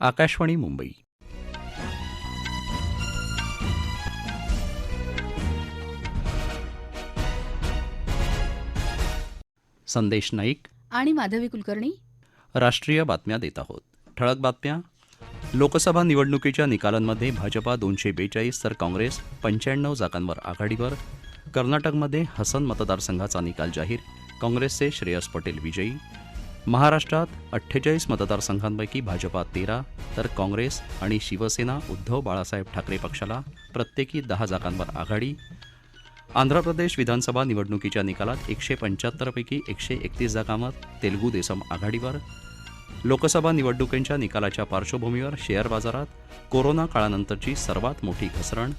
आकाशवाणी मुंबई. संदेश नाईक. आणि माधवी कुलकर्णी. राष्ट्रीय बातम्या देत आहोत. ठळक बातम्या. लोकसभा निवडणुकीच्या निकालांमध्ये भाजपा दोनशे बेचाळीस तर काँग्रेस पंच्याण्णव जागांवर आघाडीवर. कर्नाटकमध्ये हसन मतदारसंघाचा निकाल जाहीर. काँग्रेसचे श्रेयस पटेल विजयी. महाराष्ट्रात अठ्ठेचाळीस मतदारसंघांपैकी भाजपा तेरा तर काँग्रेस आणि शिवसेना उद्धव बाळासाहेब ठाकरे पक्षाला प्रत्येकी दहा जागांवर आघाडी. आंध्र प्रदेश विधानसभा निवडणुकीच्या निकालात एकशे पंच्याहत्तरपैकी एकशे एकतीस जागांवर तेलगू देसम आघाडीवर. लोकसभा निवडणुकींच्या निकालाच्या पार्श्वभूमीवर शेअर बाजारात कोरोना काळानंतरची सर्वात मोठी घसरण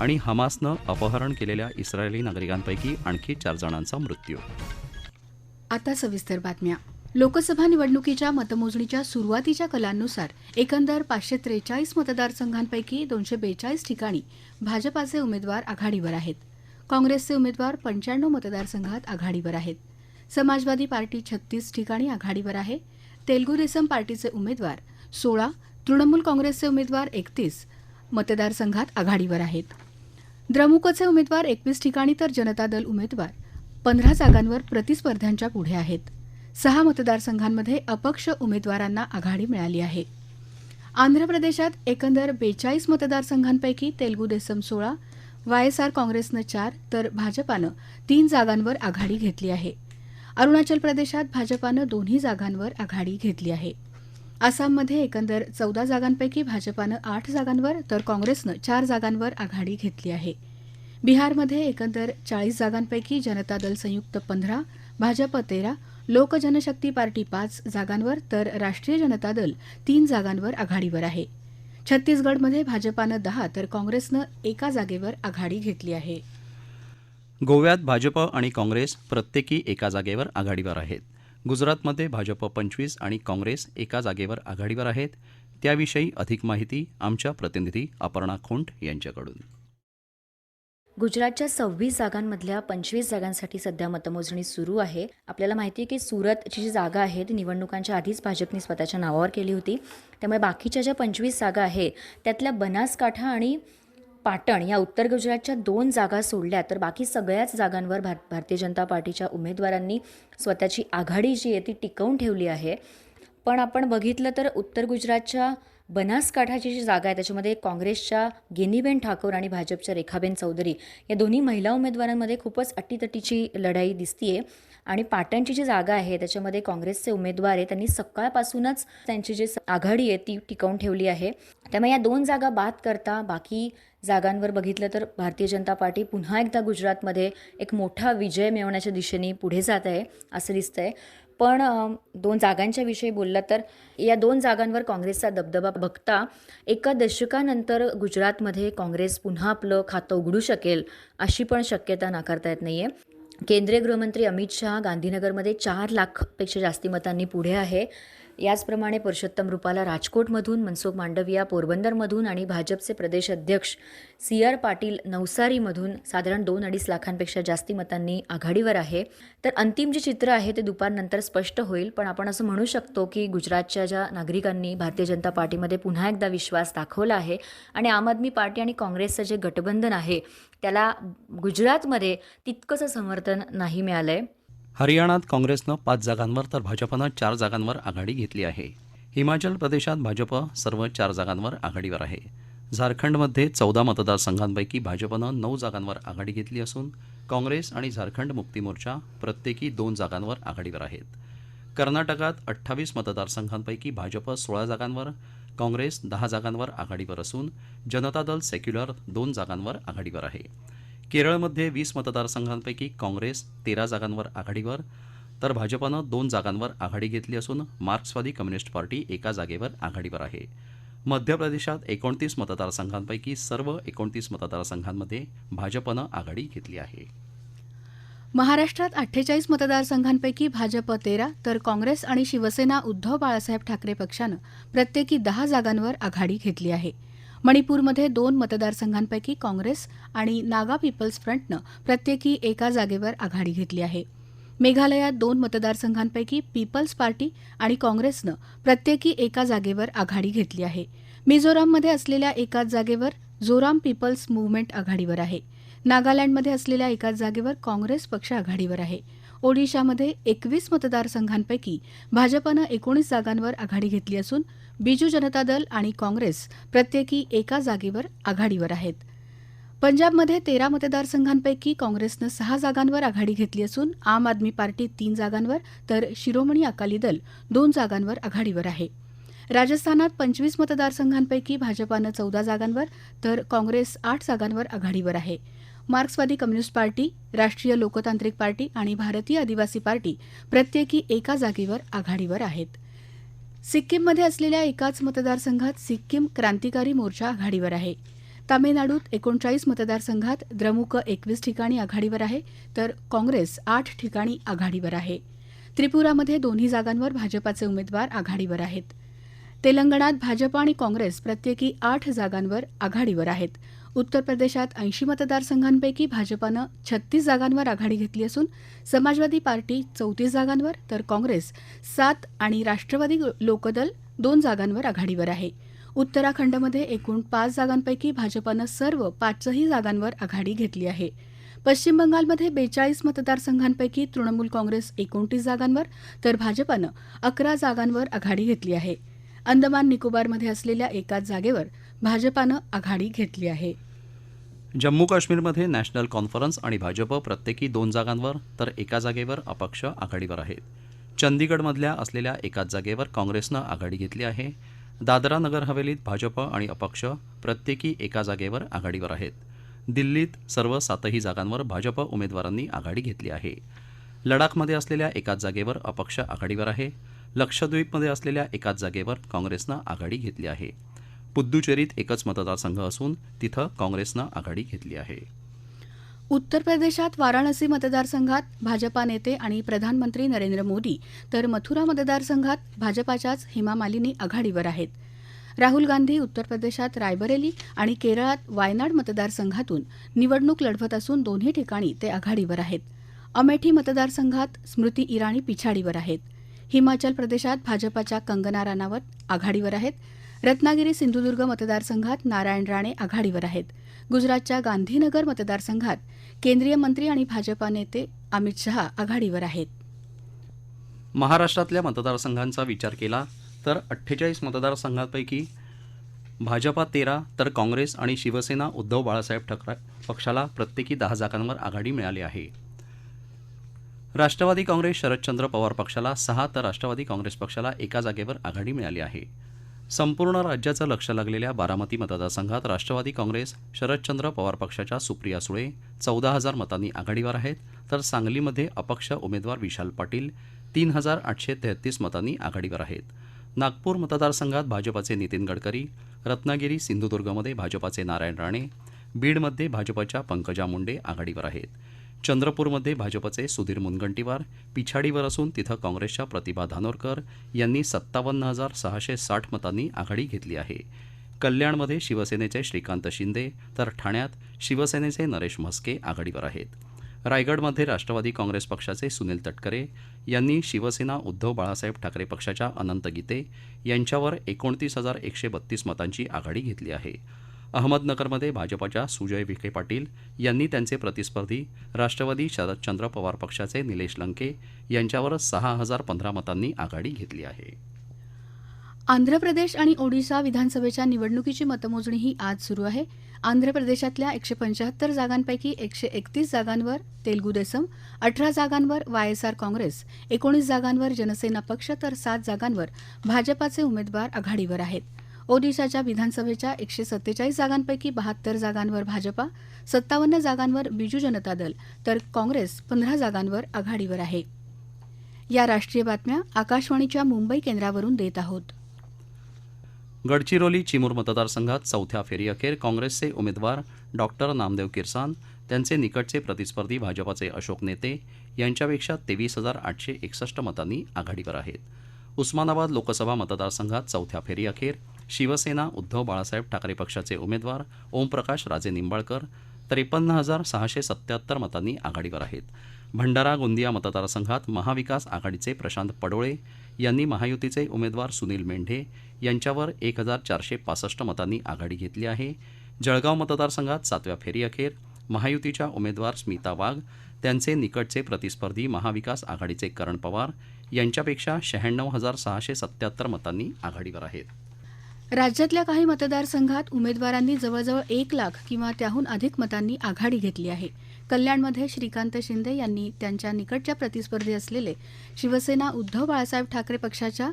आणि हमासनं अपहरण केलेल्या इस्रायली नागरिकांपैकी आणखी चार जणांचा मृत्यू. आता सविस्तर बातम्या. लोकसभा निवडणुकीच्या मतमोजणीच्या सुरुवातीच्या कलांनुसार एकंदर पाचशे त्रेचाळीस मतदारसंघांपैकी दोनशे बेचाळीस ठिकाणी भाजपाचे उमेदवार आघाडीवर आहेत. काँग्रेसचे उमेदवार पंच्याण्णव मतदारसंघात आघाडीवर आहेत. समाजवादी पार्टी छत्तीस ठिकाणी आघाडीवर आहे. तेलगू देसम पार्टीचे उमेदवार सोळा तृणमूल काँग्रेसचे उमेदवार एकतीस मतदारसंघात आघाडीवर आहेत. द्रमुकचे उमेदवार एकवीस ठिकाणी तर जनता दल उमेदवार पंधरा जागांवर प्रतिस्पर्ध्यांच्या पुढे आहेत. सहा मतदारसंघांमध्ये अपक्ष उमेदवारांना आघाडी मिळाली आहे. आंध्र प्रदेशात एकंदर बेचाळीस मतदारसंघांपैकी तेलगू देसम सोळा वायएसआर काँग्रेसनं चार तर भाजपानं तीन जागांवर आघाडी घेतली आहे. अरुणाचल प्रदेशात भाजपानं दोन्ही जागांवर आघाडी घेतली आहे. आसाममध्ये एकंदर चौदा जागांपैकी भाजपानं आठ जागांवर तर काँग्रेसनं चार जागांवर आघाडी घेतली आहे. बिहारमध्ये एकंदर चाळीस जागांपैकी जनता दल संयुक्त पंधरा भाजप तेरा लोक जनशक्ती पार्टी पाच जागांवर तर राष्ट्रीय जनता दल तीन जागांवर आघाडीवर आहे. छत्तीसगडमध्ये भाजपानं दहा तर काँग्रेसनं एका जागेवर आघाडी घेतली आहे. गोव्यात भाजप आणि काँग्रेस प्रत्येकी एका जागेवर आघाडीवर आहेत. गुजरातमध्ये भाजप पंचवीस आणि काँग्रेस एका जागेवर आघाडीवर आहेत. त्याविषयी अधिक माहिती आमच्या प्रतिनिधी अपर्णा खोंट यांच्याकडून. गुजरातच्या सव्वीस जागांमधल्या पंचवीस जागांसाठी सध्या मतमोजणी सुरू आहे. आपल्याला माहिती आहे की सुरतची जी जागा आहे ती निवडणुकांच्या आधीच भाजपने स्वतःच्या नावावर केली होती. त्यामुळे बाकीच्या ज्या पंचवीस जागा आहे त्यातल्या बनासकाठा आणि पाटण या उत्तर गुजरातच्या दोन जागा सोडल्या तर बाकी सगळ्याच जागांवर भार भारतीय जनता पार्टीच्या उमेदवारांनी स्वतःची आघाडी जी आहे ती टिकवून ठेवली आहे. पण आपण बघितलं तर उत्तर गुजरातच्या बनासकाठाची जी जागा आहे त्याच्यामध्ये काँग्रेसच्या गेनीबेन ठाकूर आणि भाजपच्या रेखाबेन चौधरी या दोन्ही महिला उमेदवारांमध्ये खूपच अटीतटीची लढाई दिसतीये. आणि पाटणची जी जागा आहे त्याच्यामध्ये काँग्रेसचे उमेदवार आहे त्यांनी सकाळपासूनच त्यांची जी आघाडी आहे ती टिकवून ठेवली आहे. त्यामुळे या दोन जागा बाद करता बाकी जागांवर बघितलं तर भारतीय जनता पार्टी पुन्हा एकदा गुजरातमध्ये एक मोठा विजय मिळवण्याच्या दिशेने पुढे जात आहे असं दिसतंय. पण दोन जागांच्या विषयी बोलला तर या दोन जागांवर काँग्रेसचा दबदबा बघता एका दशकानंतर गुजरातमध्ये काँग्रेस पुन्हा आपलं खातं उघडू शकेल अशी पण शक्यता नाकारता येत नाही आहे केंद्रीय गृहमंत्री अमित शहा गांधीनगरमध्ये चार लाखपेक्षा जास्ती मतांनी पुढे आहे. याचप्रमाणे पुरुषोत्तम रुपाला राजकोटमधून मनसुख मांडविया पोरबंदरमधून आणि भाजपचे प्रदेश अध्यक्ष सी आर पाटील नवसारीमधून साधारण दोन अडीच लाखांपेक्षा जास्ती मतांनी आघाडीवर आहे. तर अंतिम जे चित्र आहे ते दुपारनंतर स्पष्ट होईल पण आपण असं म्हणू शकतो की गुजरातच्या ज्या नागरिकांनी भारतीय जनता पार्टीमध्ये पुन्हा एकदा विश्वास दाखवला आहे आणि आम आदमी पार्टी आणि काँग्रेसचं जे गठबंधन आहे त्याला गुजरातमध्ये तितकंसं समर्थन नाही मिळालं आहे हरियाणात काँग्रेसनं पाच जागांवर तर भाजपनं चार जागांवर आघाडी घेतली आहे. हिमाचल प्रदेशात भाजप सर्व चार जागांवर आघाडीवर आहे. झारखंडमध्ये चौदा मतदारसंघांपैकी भाजपनं नऊ जागांवर आघाडी घेतली असून काँग्रेस आणि झारखंड मुक्ती मोर्चा प्रत्येकी दोन जागांवर आघाडीवर आहेत. कर्नाटकात अठ्ठावीस मतदारसंघांपैकी भाजप सोळा जागांवर काँग्रेस दहा जागांवर आघाडीवर असून जनता दल सेक्युलर दोन जागांवर आघाडीवर आहे. केरळमध्ये वीस मतदारसंघांपैकी काँग्रेस तेरा जागांवर आघाडीवर तर भाजपनं दोन जागांवर आघाडी घेतली असून मार्क्सवादी कम्युनिस्ट पार्टी एका जागेवर आघाडीवर आहे. मध्य प्रदेशात एकोणतीस मतदारसंघांपैकी सर्व एकोणतीस मतदारसंघांमध्ये भाजपनं आघाडी घेतली आहे. महाराष्ट्रात अठ्ठेचाळीस मतदारसंघांपैकी भाजप तेरा तर काँग्रेस आणि शिवसेना उद्धव बाळासाहेब ठाकरे पक्षानं प्रत्येकी दहा जागांवर आघाडी घेतली आहे. मणिपूरमध्ये दोन मतदारसंघांपैकी काँग्रेस आणि नागा पीपल्स फ्रंटनं प्रत्येकी एका जागेवर आघाडी घेतली आहे. मेघालयात दोन मतदारसंघांपैकी पीपल्स पार्टी आणि काँग्रेसनं प्रत्येकी एका जागेवर आघाडी घेतली आहे. मिझोराममध्ये असलेल्या एकाच जागेवर झोराम पीपल्स मुव्हमेंट आघाडीवर आहे. नागालँडमध्ये असलेल्या एकाच जागेवर काँग्रेस पक्ष आघाडीवर आहे. ओडिशामध्ये एकवीस मतदारसंघांपैकी भाजपनं एकोणीस जागांवर आघाडी घेतली असून बीजू जनता दल आणि काँग्रेस प्रत्येकी एका जागेवर आघाडीवर आहेत. पंजाबमध्ये तेरा मतदारसंघांपैकी काँग्रेसनं सहा जागांवर आघाडी घेतली असून आम आदमी पार्टी तीन जागांवर तर शिरोमणी अकाली दल दोन जागांवर आघाडीवर आहे. राजस्थानात पंचवीस मतदारसंघांपैकी भाजपानं चौदा जागांवर तर काँग्रेस आठ जागांवर आघाडीवर आहे. मार्क्सवादी कम्युनिस्ट पार्टी राष्ट्रीय लोकतांत्रिक पार्टी आणि भारतीय आदिवासी पार्टी प्रत्येकी एका जागेवर आघाडीवर आहेत. सिक्कीममध्ये असलेल्या एकाच मतदारसंघात सिक्कीम क्रांतिकारी मोर्चा आघाडीवर आहे. तामिळनाडूत एकोणचाळीस मतदारसंघात द्रमुक एकवीस ठिकाणी आघाडीवर आहे तर काँग्रेस आठ ठिकाणी आघाडीवर आहे. त्रिपुरामध्ये दोन्ही जागांवर भाजपाचे उमेदवार आघाडीवर आहेत. तेलंगणात भाजप आणि काँग्रेस प्रत्येकी आठ जागांवर आघाडीवर आहेत. उत्तर प्रदेशात ऐंशी मतदारसंघांपैकी भाजपानं छत्तीस जागांवर आघाडी घेतली असून समाजवादी पार्टी चौतीस जागांवर तर काँग्रेस सात आणि राष्ट्रवादी लोकदल दोन जागांवर आघाडीवर आहे. उत्तराखंडमध्ये एकूण पाच जागांपैकी भाजपानं सर्व पाचही जागांवर आघाडी घेतली आहे. पश्चिम बंगालमध्ये बेचाळीस मतदारसंघांपैकी तृणमूल काँग्रेस एकोणतीस जागांवर तर भाजपानं अकरा जागांवर आघाडी घेतली आहे. अंदमान निकोबारमध्ये असलेल्या एकाच जागेवर भाजपानं आघाडी घेतली आहे. जम्मू काश्मीरमध्ये नॅशनल कॉन्फरन्स आणि भाजप प्रत्येकी दोन जागांवर तर एका जागेवर अपक्ष आघाडीवर आहेत. चंदीगडमधल्या असलेल्या एकाच जागेवर काँग्रेसनं आघाडी घेतली आहे. दादरा नगर हवेलीत भाजप आणि अपक्ष प्रत्येकी एका जागेवर आघाडीवर आहेत. दिल्लीत सर्व सातही जागांवर भाजप उमेदवारांनी आघाडी घेतली आहे. लडाखमध्ये असलेल्या एकाच जागेवर अपक्ष आघाडीवर आहे. लक्षद्वीपमध्ये असलेल्या एकाच जागेवर काँग्रेसनं आघाडी घेतली आहे. पुद्दुचेरीत एकच मतदारसंघ असून तिथं काँग्रेसनं आघाडी घेतली आहे. उत्तर प्रदेशात वाराणसी मतदारसंघात भाजपा नेते आणि प्रधानमंत्री नरेंद्र मोदी तर मथुरा मतदारसंघात भाजपाच्याच हेमा मालिनी आघाडीवर आहेत. राहुल गांधी उत्तर प्रदेशात रायबरेली आणि केरळात वायनाड मतदारसंघातून निवडणूक लढवत असून दोन्ही ठिकाणी ते आघाडीवर आहेत. अमेठी मतदारसंघात स्मृती इराणी पिछाडीवर आहेत. हिमाचल प्रदेशात भाजपाच्या कंगना राणावत आघाडीवर आहेत. रत्नागिरी सिंधुदुर्ग मतदारसंघात नारायण राणे आघाडीवर आहेत. गुजरातच्या गांधीनगर मतदारसंघात केंद्रीय मंत्री आणि भाजपा नेते अमित शहा आघाडीवर आहेत. महाराष्ट्रातल्या मतदारसंघांचा विचार केला तर अठ्ठेचाळीस मतदारसंघांपैकी भाजपा तेरा तर काँग्रेस आणि शिवसेना उद्धव बाळासाहेब ठाकरे पक्षाला प्रत्येकी दहा जागांवर आघाडी मिळाली आहे. राष्ट्रवादी काँग्रेस शरदचंद्र पवार पक्षाला सहा तर राष्ट्रवादी काँग्रेस पक्षाला एका जागेवर आघाडी मिळाली आहे. संपूर्ण राज्याचं लक्ष लागलेल्या बारामती मतदारसंघात राष्ट्रवादी काँग्रेस शरदचंद्र पवार पक्षाच्या सुप्रिया सुळे चौदा हजार मतांनी आघाडीवर आहेत तर सांगलीमध्ये अपक्ष उमेदवार विशाल पाटील तीन हजार आठशे तेहतीस मतांनी आघाडीवर आहेत. नागपूर मतदारसंघात भाजपाचे नितीन गडकरी रत्नागिरी सिंधुदुर्गमध्ये भाजपाचे नारायण राणे बीडमध्ये भाजपाच्या पंकजा मुंडे आघाडीवर आहेत. चंद्रपूरमध्ये भाजपचे सुधीर मुनगंटीवार पिछाडीवर असून तिथं काँग्रेसच्या प्रतिभा धानोरकर यांनी सत्तावन्न हजार सहाशे साठ मतांनी आघाडी घेतली आहे. कल्याणमध्ये शिवसेनेचे श्रीकांत शिंदे तर ठाण्यात शिवसेनेचे नरेश म्हस्के आघाडीवर आहेत. रायगडमध्ये राष्ट्रवादी काँग्रेस पक्षाचे सुनील तटकरे यांनी शिवसेना उद्धव बाळासाहेब ठाकरे पक्षाच्या अनंत गीते यांच्यावर एकोणतीस हजार एकशे बत्तीस मतांची आघाडी घेतली आहे. अहमदनगरमध्ये भाजपाच्या सुजय विखे पाटील यांनी त्यांचे प्रतिस्पर्धी राष्ट्रवादी शरदचंद्र पवार पक्षाचे निलेश लंके यांच्यावर सहा हजार पंधरा मतांनी आघाडी घेतली आहे. आंध्र प्रदेश आणि ओडिशा विधानसभेच्या निवडणुकीची मतमोजणी ही आज सुरू आहे. आंध्र प्रदेशातल्या एकशे पंच्याहत्तर जागांपैकी एकशे एकतीस जागांवर तेलगू देसम अठरा जागांवर वायएसआर काँग्रेस एकोणीस जागांवर जनसेना पक्ष तर सात जागांवर भाजपाचे उमेदवार आघाडीवर आहेत. ओदिशाच्या विधानसभेच्या एकशे सत्तेचाळीस जागांपैकी बहात्तर जागांवर भाजपा सत्तावन्न जागांवर बिजू जनता दल तर काँग्रेस पंधरा जागांवर आघाडीवर आहे. या राष्ट्रीय बातम्या आकाशवाणीच्या मुंबई केंद्रावरून देत आहोत. गडचिरोली चिमूर मतदारसंघात चौथ्या फेरीअखेर काँग्रेसचे उमेदवार डॉक्टर नामदेव किरसान त्यांचे निकटचे प्रतिस्पर्धी भाजपाचे अशोक नेते यांच्यापेक्षा तेवीस हजार आठशे एकसष्ट मतांनी आघाडीवर आहेत. उस्मानाबाद लोकसभा मतदारसंघात चौथ्या फेरीअखेर शिवसेना उद्धव बाळासाहेब ठाकरे पक्षाचे उमेदवार ओमप्रकाश राजे निंबाळकर त्रेपन्न हजार सहाशे सत्त्याहत्तर मतांनी आघाडीवर आहेत. भंडारा गोंदिया मतदारसंघात महाविकास आघाडीचे प्रशांत पडोळे यांनी महायुतीचे उमेदवार सुनील मेंढे यांच्यावर एक हजार चारशे पासष्ट मतांनी आघाडी घेतली आहे. जळगाव मतदारसंघात सातव्या फेरीअखेर महायुतीच्या उमेदवार स्मिता वाघ त्यांचे निकटचे प्रतिस्पर्धी महाविकास आघाडीचे करण पवार यांच्यापेक्षा शहाण्णव हजार सहाशे सत्याहत्तर मतांनी आघाडीवर आहेत. राज्यातल्या काही मतदारसंघात उमेदवारांनी जवळजवळ एक लाख किंवा त्याहून अधिक मतांनी आघाडी घेतली आहे. कल्याणमध्ये श्रीकांत शिंदे यांनी त्यांच्या निकटच्या प्रतिस्पर्धी असलेले शिवसेना उद्धव बाळासाहेब ठाकरे पक्षाच्या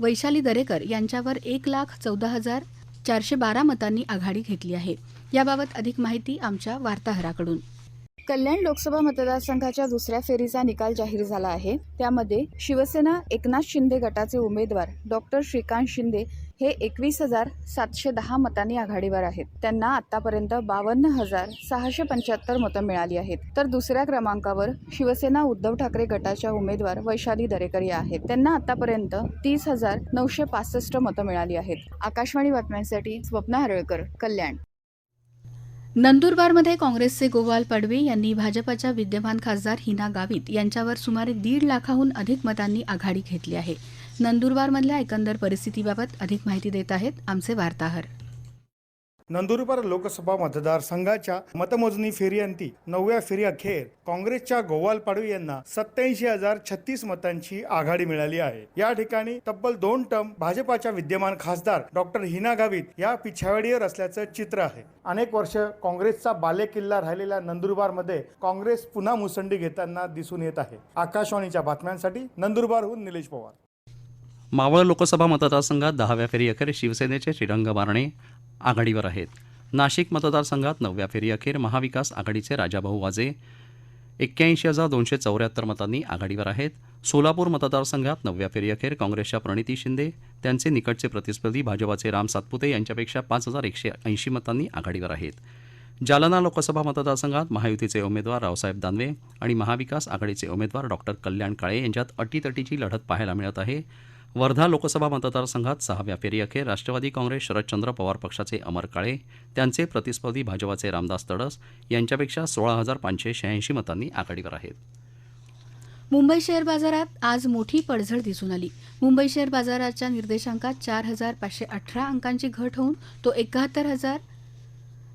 वैशाली दरेकर यांच्यावर एक लाख चौदा हजार चारशे बारा मतांनी आघाडी घेतली आहे. याबाबत अधिक माहिती आमच्या वार्ताहराकडून. कल्याण लोकसभा मतदारसंघाच्या दुसऱ्या फेरीचा निकाल जाहीर झाला आहे. त्यामध्ये शिवसेना एकनाथ शिंदे गटाचे उमेदवार डॉक्टर श्रीकांत शिंदे हे एकवीस हजार सातशे दहा मतांनी आघाडीवर आहेत. त्यांना आतापर्यंत बावन्न हजार सहाशे पंच्याहत्तर मतं मिळाली आहेत. तर दुसऱ्या क्रमांकावर शिवसेना उद्धव ठाकरे गटाच्या उमेदवार वैशाली दरेकर या आहेत. त्यांना आतापर्यंत तीस हजार नऊशे पासष्ट मतं मिळाली आहेत. आकाशवाणी बातम्यांसाठी स्वप्ना हरळकर कल्याण. नंदुरबारमध्ये काँग्रेसचे गोवाल पडवे यांनी भाजपाच्या विद्यमान खासदार हिना गावित यांच्यावर सुमारे दीड लाखाहून अधिक मतांनी आघाडी घेतली आहे. नंदुरबारमधल्या एकंदर परिस्थितीबाबत अधिक माहिती देत आहेत आमचे वार्ताहर. नंदुरबार लोकसभा मतदारसंघाच्या मतमोजणी फेरीअंती नवव्या फेरी अखेर काँग्रेसच्या गोवाल पाडवी यांना सत्याऐंशी हजार छत्तीस मतांची आघाडी मिळाली आहे. या ठिकाणी तब्बल दोन टर्म भाजपाच्या विद्यमान खासदार डॉक्टर हिना गावित या पिछावडीवर असल्याचं चित्र आहे. अनेक वर्ष काँग्रेसचा बालेकिल्ला राहिलेल्या नंदुरबारमध्ये काँग्रेस पुन्हा मुसंडी घेताना दिसून येत आहे. आकाशवाणीच्या बातम्यांसाठी नंदुरबारहून निलेश पवार. मावळ लोकसभा मतदारसंघात दहाव्या फेरीअखेर शिवसेनेचे श्रीरंग बारणे आघाडीवर आहेत. नाशिक मतदारसंघात नवव्या फेरीअखेर महाविकास आघाडीचे राजाभाऊ वाजे एक्क्याऐंशी हजार दोनशे चौऱ्याहत्तर मतांनी आघाडीवर आहेत. सोलापूर मतदारसंघात नवव्या फेरीअखेर काँग्रेसच्या प्रणिती शिंदे त्यांचे निकटचे प्रतिस्पर्धी भाजपाचे राम सातपुते यांच्यापेक्षा पाच हजार एकशे ऐंशी मतांनी आघाडीवर आहेत. जालना लोकसभा मतदारसंघात महायुतीचे उमेदवार रावसाहेब दानवे आणि महाविकास आघाडीचे उमेदवार डॉक्टर कल्याण काळे यांच्यात अटीतटीची लढत पाहायला मिळत आहे. वर्धा लोकसभा मतदारसंघात सहाव्या फेरीअखेर राष्ट्रवादी काँग्रेस शरदचंद्र पवार पक्षाचे अमर काळे त्यांचे प्रतिस्पर्धी भाजपाचे रामदास तडस यांच्यापेक्षा सोळा हजार पाचशे शहाऐंशी मतांनी आघाडीवर आहेत. मुंबई शेअर बाजारात आज मोठी पडझड दिसून आली. मुंबई शेअर बाजाराच्या निर्देशांकात चार हजार पाचशे अठरा अंकांची घट होऊन तो एकाहत्तर हजार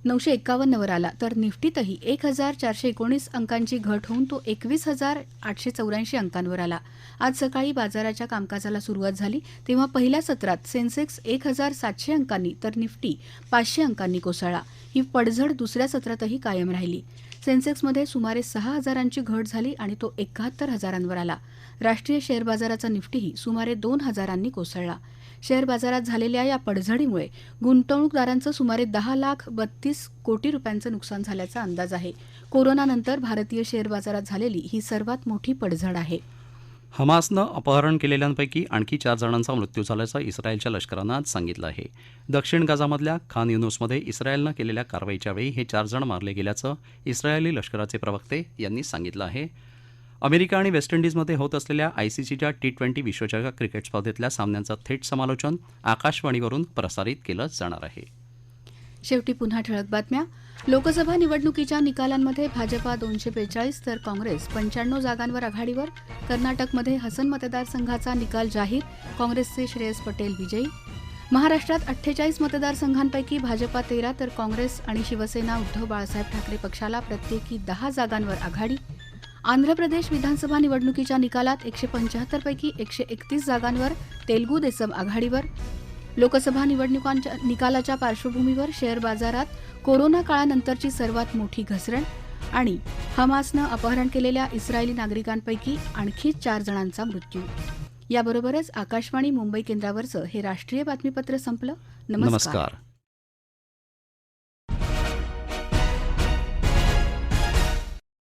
नऊशे एक्कावन्नवर आला. तर निफ्टीतही एक हजार चारशे एकोणीस अंकांची घट होऊन तो एकवीस हजार आठशे चौऱ्याऐंशी अंकांवर आला. आज सकाळी बाजाराच्या कामकाजाला सुरुवात झाली. तेव्हा पहिल्या सत्रात सेन्सेक्स एक हजार सातशे अंकांनी तर निफ्टी पाचशे अंकांनी कोसळला. ही पडझड दुसऱ्या सत्रातही कायम राहिली. सेन्सेक्समध्ये सुमारे सहा हजारांची घट झाली आणि तो एकाहत्तर हजारांवर आला. राष्ट्रीय शेअर बाजाराचा निफ्टीही सुमारे दोन हजारांनी कोसळला. शेअर बाजारात झालेल्या या पडझडीमुळे गुंतवणूकदारांचं सुमारे दहा लाख बत्तीस कोटी रुपयांचं नुकसान झाल्याचा अंदाज आहे. कोरोनानंतर भारतीय शेअर बाजारात झालेली ही सर्वात मोठी पडझड आहे. हमासनं अपहरण केलेल्यांपैकी आणखी चार जणांचा मृत्यू झाल्याचं इस्रायलच्या लष्करानं आज सांगितलं आहे. दक्षिण गाझामधल्या खान युनुसमध्ये इस्रायलनं केलेल्या कारवाईच्या वेळी हे चार जण मारले गेल्याचं इस्रायली लष्कराचे प्रवक्ते यांनी सांगितलं आहे. अमेरिका आणि वेस्ट इंडिजमध्ये होत असलेल्या आयसीसीच्या टी ट्वेंटी विश्वचषक क्रिकेट स्पर्धेतल्या सामन्यांचं थेट समालोचन आकाशवाणीवरून प्रसारित केलं जाणार आहे. शेवटी पुन्हा ठळक बातम्या. लोकसभा निवडणुकीच्या निकालांमध्ये भाजपा दोनशे बेचाळीस तर काँग्रेस पंच्याण्णव जागांवर आघाडीवर. कर्नाटकमध्ये हसन मतदारसंघाचा निकाल जाहीर. काँग्रेसचे श्रेयस पटेल विजयी. महाराष्ट्रात अठ्ठेचाळीस मतदारसंघांपैकी भाजपा तेरा तर काँग्रेस आणि शिवसेना उद्धव बाळासाहेब ठाकरे पक्षाला प्रत्येकी दहा जागांवर आघाडी. आंध्र प्रदेश विधानसभा निवडणुकीच्या निकालात एकशे पंच्याहत्तर पैकी एकशे एकतीस जागांवर तेलगू देसम आघाडीवर. लोकसभा निवडणुकांच्या निकालाच्या पार्श्वभूमीवर शेअर बाजारात कोरोना काळानंतरची सर्वात मोठी घसरण आणि हमासनं अपहरण केलेल्या इस्रायली नागरिकांपैकी आणखी चार जणांचा मृत्यू. याबरोबरच आकाशवाणी मुंबई केंद्रावरचं हे राष्ट्रीय बातमीपत्र संपलं. नमस्कार. नमस्कार.